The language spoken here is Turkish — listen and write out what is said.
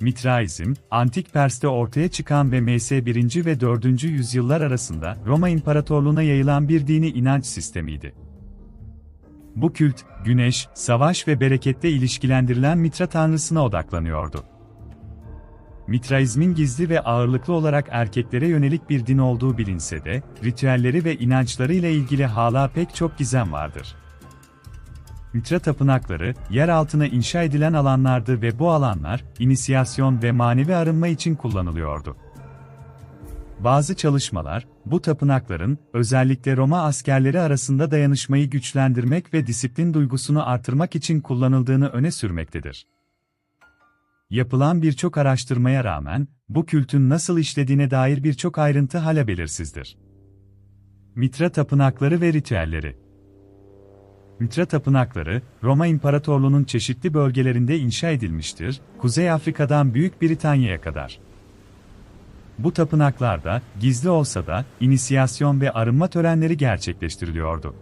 Mitraizm, Antik Pers'te ortaya çıkan ve MS 1. ve 4. yüzyıllar arasında Roma İmparatorluğu'na yayılan bir dini inanç sistemiydi. Bu kült, güneş, savaş ve bereketle ilişkilendirilen Mitra tanrısına odaklanıyordu. Mitraizmin gizli ve ağırlıklı olarak erkeklere yönelik bir din olduğu bilinse de, ritüelleri ve inançları ile ilgili hala pek çok gizem vardır. Mitra tapınakları, yer altına inşa edilen alanlardı ve bu alanlar, inisiyasyon ve manevi arınma için kullanılıyordu. Bazı çalışmalar, bu tapınakların, özellikle Roma askerleri arasında dayanışmayı güçlendirmek ve disiplin duygusunu artırmak için kullanıldığını öne sürmektedir. Yapılan birçok araştırmaya rağmen, bu kültün nasıl işlediğine dair birçok ayrıntı hala belirsizdir. Mitra tapınakları ve ritüelleri Mitra tapınakları, Roma İmparatorluğu'nun çeşitli bölgelerinde inşa edilmiştir, Kuzey Afrika'dan Büyük Britanya'ya kadar. Bu tapınaklarda, gizli olsa da, inisiyasyon ve arınma törenleri gerçekleştiriliyordu.